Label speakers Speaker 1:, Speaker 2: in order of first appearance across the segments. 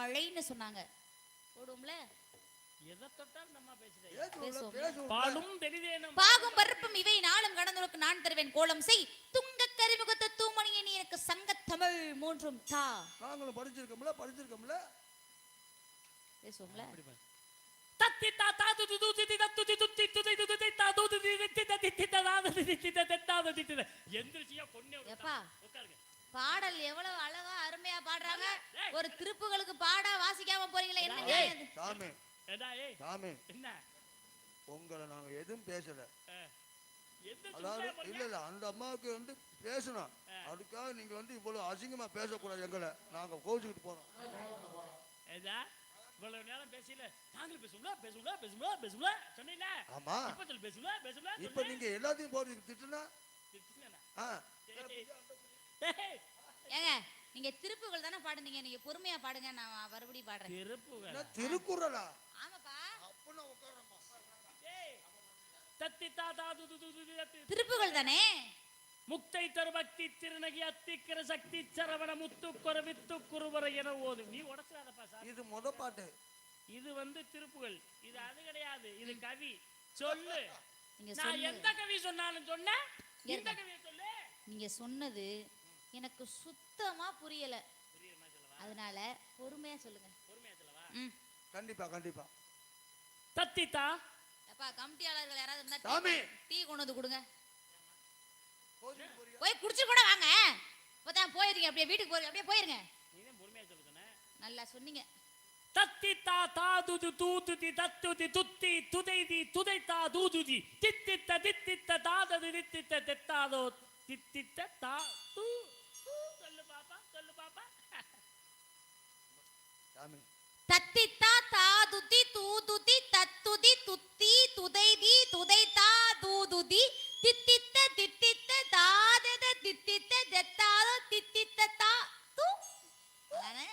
Speaker 1: மழைன்னு சொன்னாங்க போடுவோம்ல பாகும் பருப்பும் இவை நாளும் கடந்தவருக்கு நான் தருவேன் கோலம் செய் துங்க கரிமுகத்து தூமணியை நீ எனக்கு சங்கத்தமிழ் மூன்றும் தா
Speaker 2: நாங்களும் படிச்சிருக்கோம்ல படிச்சிருக்கோம்ல
Speaker 1: பேசுவோம்ல.
Speaker 3: தத்தி தா தா து து து தி தி த து தி து தி து தி து தி தி தா து தி தி தி தி த தி தி த தா து தி தி தி த தி தா து தி தி த. எந்திரிச்சியா கொன்னே விட்டுட்டா.
Speaker 1: எப்பா?
Speaker 3: உட்காருங்க
Speaker 1: பாடல் எவ்வளவு அழகா அருமையா பாடுறாங்க. ஒரு திருப்புகளுக்கு பாட வாசிக்காம போறீங்களா என்ன?
Speaker 2: சாமி.
Speaker 3: ஏடா ஏய்.
Speaker 2: சாமி.
Speaker 3: என்ன?
Speaker 2: உங்களை நாங்க எதுவும் பேசல. அதாவது இல்ல இல்ல அந்த அம்மாவுக்கு வந்து பேசணும். அதுக்காக நீங்க வந்து இவ்வளவு அசிங்கமா பேசக்கூடாது எங்களை. நாங்க கோச்சுக்கிட்டு போறோம்.
Speaker 3: ஏதா இவ்வளவு நேரம் பேசல நாங்களும் பேசுவோம்ல பேசுவோம்ல பேசுவோம்ல பேசுவோம்ல. சொன்னீங்கள
Speaker 2: ஆமா.
Speaker 3: இப்ப சொல்லு பேசுவோம்ல பேசுவோம்ல
Speaker 2: இப்ப நீங்க எல்லாத்தையும் போட்டு திட்டுனா? ஆ,
Speaker 1: ஏங்க நீங்க திருப்புகள் தானே பாடுனீங்க நீங்க பொறுமையா பாடுங்க நான் மறுபடியும் பாடுறேன்.
Speaker 3: திருப்புகள்.
Speaker 2: திருக்குறளா?
Speaker 1: ஆமாப்பா.
Speaker 2: அப்பனா உட்காரம்மா
Speaker 3: ஏய், தத்தி தா தா து து து து தி தத்தி.
Speaker 1: திருப்புகள் தானே?
Speaker 3: முக்தை தரு பக்தி திருநகி அத்திக்கிற சக்தி சரவண முத்து வித்து குருவர என ஓதும் நீ உடச்சாதப்பா சார்.
Speaker 2: இது முத பாட்டு.
Speaker 3: இது வந்து திருப்புகள். இது அது கிடையாது. இது கவி. சொல்லு.
Speaker 1: நீங்க
Speaker 3: நான் எந்த கவி சொன்னாலும் சொன்னேன். இந்த
Speaker 1: இருங்க.
Speaker 3: கவியை சொல்லு.
Speaker 1: நீங்க சொன்னது எனக்கு சுத்தமா புரியல. அதனால பொறுமையா சொல்லுங்க.
Speaker 3: பொறுமையா சொல்லவா
Speaker 1: ம்.
Speaker 2: கண்டிப்பா கண்டிப்பா.
Speaker 3: தத்தித்தா
Speaker 1: அப்பா கமிட்டியாளர்கள் யாராவது இருந்தா
Speaker 2: சாமி.
Speaker 1: டீ- கொண்டு வந்து கொடுங்க? போய் குடிச்சு கூட வாங்க. இப்பதான் போயிருங்க. அப்படியே வீட்டுக்கு போயிருங்க அப்படியே போயிருங்க. நல்லா சொன்னீங்க.
Speaker 3: தத்தித்தா தாதுது தூதுதி தத்துதி துத்தி துதைதி துதைத்தா தூதுதி. தித்தித்த தித்தித்த தாதது தித்தித்த தெத்தாதோ தித்தித்த தா தூ தூ. சொல்லு பாப்பா சொல்லு பாப்பா
Speaker 1: தத்தித்தா தாதுதி தூதுதி தத்துதி துத்தி துதைதி துதைத்தா தூதுதி. தித்தித்த தித்தித்த தாதத தித்தித்த தெத்தாதோ தித்தித்த தா தூ. அதானே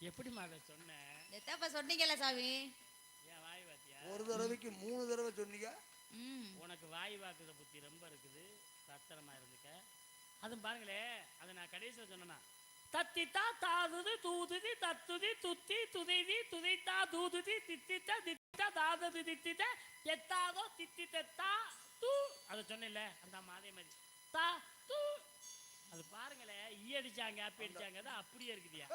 Speaker 3: எப்படிமா அதை சொன்ன?
Speaker 1: தெத்தப்ப சொன்னீங்கல்ல சாமி?
Speaker 3: ஏன் வாய் வாத்தியா
Speaker 2: ஒரு தடவைக்கு மூணு தடவை சொன்னீங்க.
Speaker 1: ம்.
Speaker 3: உனக்கு வாய் வாக்குற புத்தி ரொம்ப இருக்குது. பத்திரமா இருந்துக்க. அதுவும் பாருங்களே அதை நான் கடைசியில் சொன்னேன்னா தத்தித்தா தாதுது தூதுதி தத்துதி துத்தி துதைதி துதைத்தா தூதுதி தித்தித்த தித்தித்த தாதது தித்தித்த எத்தாதோ தித்தித்த தா தூ. அதை சொன்னேன்ல அந்த அதே மாதிரி. தா தூ. அது பாருங்களேன் ஈ அடிச்சாங்க அப்பி அடிச்சாங்க அது அப்படியே இருக்குதியா.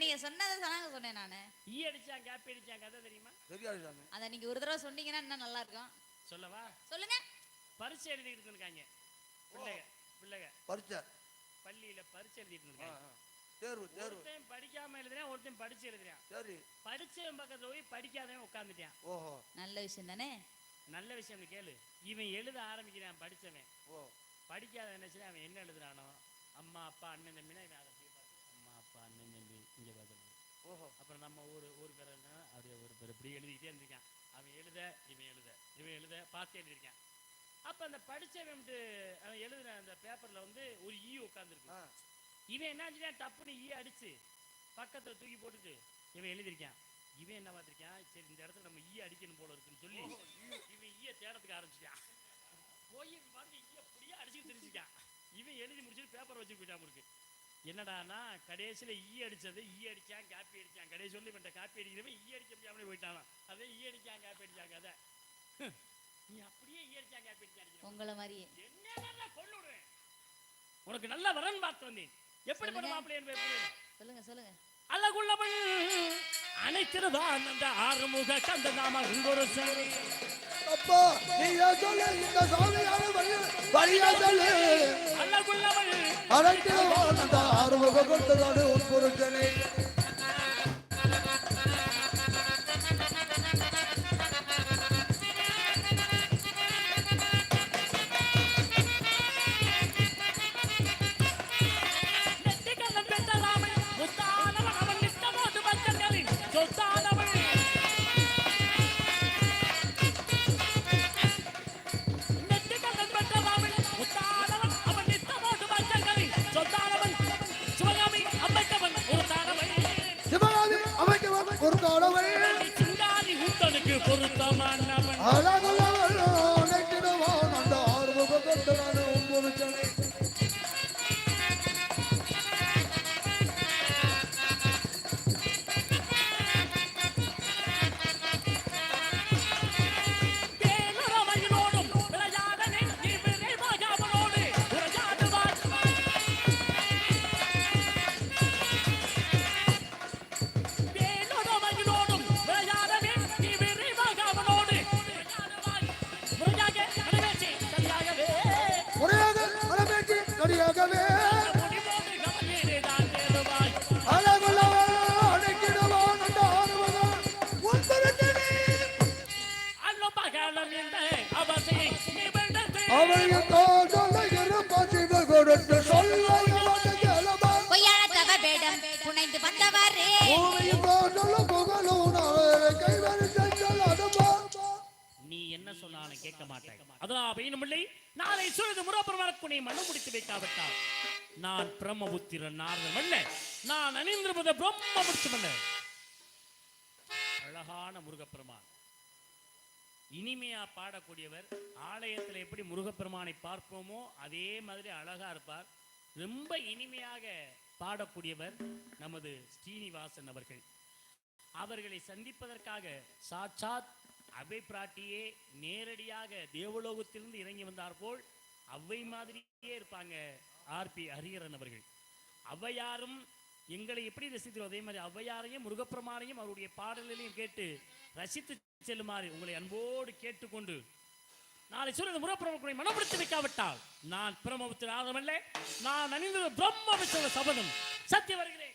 Speaker 1: நீங்க சொன்னதை சொன்னாங்க சொன்னேன் நானு.
Speaker 3: ஈ அடிச்சாங்க அப்பி அடிச்சாங்க அதான் தெரியுமா?
Speaker 2: தெரியாது சாமி
Speaker 1: அதை நீங்க ஒரு தடவை சொன்னீங்கன்னா இன்னும் நல்லா இருக்கும்.
Speaker 3: சொல்லவா?
Speaker 1: சொல்லுங்க.
Speaker 3: பரிசு எழுதிட்டு இருக்காங்க பிள்ளைங்க பிள்ளைங்க.
Speaker 2: பரிச்சை
Speaker 3: பள்ளியில பரிசு எழுதிட்டு இருக்காங்க.
Speaker 2: தேர்வு தேர்வு.
Speaker 3: ஒருத்தன் படிக்காம எழுதுறேன் ஒருத்தன் படிச்சு எழுதுறான்.
Speaker 2: சரி.
Speaker 3: படிச்சவன் பக்கத்துல போய் படிக்காதவன் உட்காந்துட்டான்
Speaker 2: ஓஹோ.
Speaker 1: நல்ல விஷயம் தானே?
Speaker 3: நல்ல விஷயம் கேளு. இவன் எழுத ஆரம்பிக்கிறான் படிச்சவன்.
Speaker 2: ஓ.
Speaker 3: படிக்காத நினைச்சு அவன் என்ன எழுதுறானோ? அம்மா அப்பா அண்ணன் தம்பினா இவன் அதை அம்மா அப்பா அண்ணன் தம்பி இங்க பார்த்து
Speaker 2: ஓஹோ.
Speaker 3: அப்புறம் நம்ம ஊர் ஊர் பேரன்னா அப்படியே ஒரு பேர் இப்படி எழுதிக்கிட்டே இருந்திருக்கான். அவன் எழுத இவன் எழுத இவன் எழுத பார்த்து எழுதியிருக்கான். அப்ப அந்த வந்து அவன் எழுதுன அந்த பேப்பர்ல வந்து ஒரு ஈ உட்காந்துருக்கு
Speaker 2: ஆ.
Speaker 3: இவன் என்ன செஞ்சான் டப்புன்னு ஈ அடிச்சு பக்கத்துல தூக்கி போட்டுட்டு இவன் எழுதியிருக்கான். இவன் என்ன பார்த்திருக்கான்? சரி இந்த இடத்துல நம்ம ஈ அடிக்கணும் போல இருக்குன்னு சொல்லி இவன் ஈய தேடத்துக்கு ஆரம்பிச்சிட்டான். போய் பாருங்க ஈய அப்படியே அடிச்சு தெரிஞ்சுக்கான் இவன் எழுதி முடிச்சுட்டு பேப்பர் வச்சு போயிட்டான் இருக்கு என்னடான்னா கடைசியில ஈ அடிச்சது ஈ அடிச்சான் காப்பி அடிச்சான். கடைசி சொல்லி இவன்ட்ட காப்பி அடிக்கிறவன் ஈ அடிக்க முடியாமலே போயிட்டானா அதே ஈ அடிச்சான் காப்பி அடிச்சாங்க அதை நீ அப்படியே அடிச்சான் அடிக்கணும்.
Speaker 1: உங்களை மாதிரியே.
Speaker 3: என்ன உனக்கு நல்ல வரன் பார்த்து வந்தேன். எப்படி பண்ண
Speaker 1: சொல்லுங்க.
Speaker 3: மாப்பிள்ளை என்பதை.
Speaker 1: சொல்லுங்க சொல்லுங்க.
Speaker 3: அழகுள்ளவள் அனைத்திருதான் அந்த ஆறுமுக கந்த நாம உங்கொரு சேவை
Speaker 2: அப்பா நீயா சொல்லு இந்த சாமியான வழி வழியா சொல்லு.
Speaker 3: அழகுள்ளவள்
Speaker 2: அழைக்கிறவான் அந்த ஆறுமுக உன் பொருட்களை
Speaker 3: நெற்றிக்கண்ணன்
Speaker 4: করতাম
Speaker 1: নাম என்னை மனம் முடித்து வைக்காவிட்டால் நான் பிரம்மபுத்திரன் நாரதம் அல்ல. நான் அணிந்திருப்பத பிரம்மபுத்திரம் அல்ல. அழகான முருகப்பெருமான். இனிமையா பாடக்கூடியவர் ஆலயத்தில் எப்படி முருகப்பெருமானை பார்ப்போமோ அதே மாதிரி அழகா இருப்பார். ரொம்ப இனிமையாக பாடக்கூடியவர் நமது ஸ்ரீனிவாசன் அவர்கள். அவர்களை சந்திப்பதற்காக சாட்சாத் அபை பிராட்டியே நேரடியாக தேவலோகத்திலிருந்து இறங்கி வந்தார் போல் அவை மாதிரியே இருப்பாங்க ஆர்பி ஹரியரன் அவர்கள். அவ்வையாரும் எங்களை எப்படி ரசிக்கிறோம் அதே மாதிரி அவ்வையாரையும் முருகப்பெருமானையும் அவருடைய பாடல்களையும் கேட்டு ரசித்து செல்லுமாறு உங்களை அன்போடு கேட்டுக்கொண்டு நாளை சூரியன் முருகப்பிரமக்குனை மனப்படுத்தி வைக்காவிட்டால் நான் பிரம்மபுத்திர ஆதமல்ல நான் அணிந்தது பிரம்மபுத்திர சபதம். சத்திய வருகிறேன்.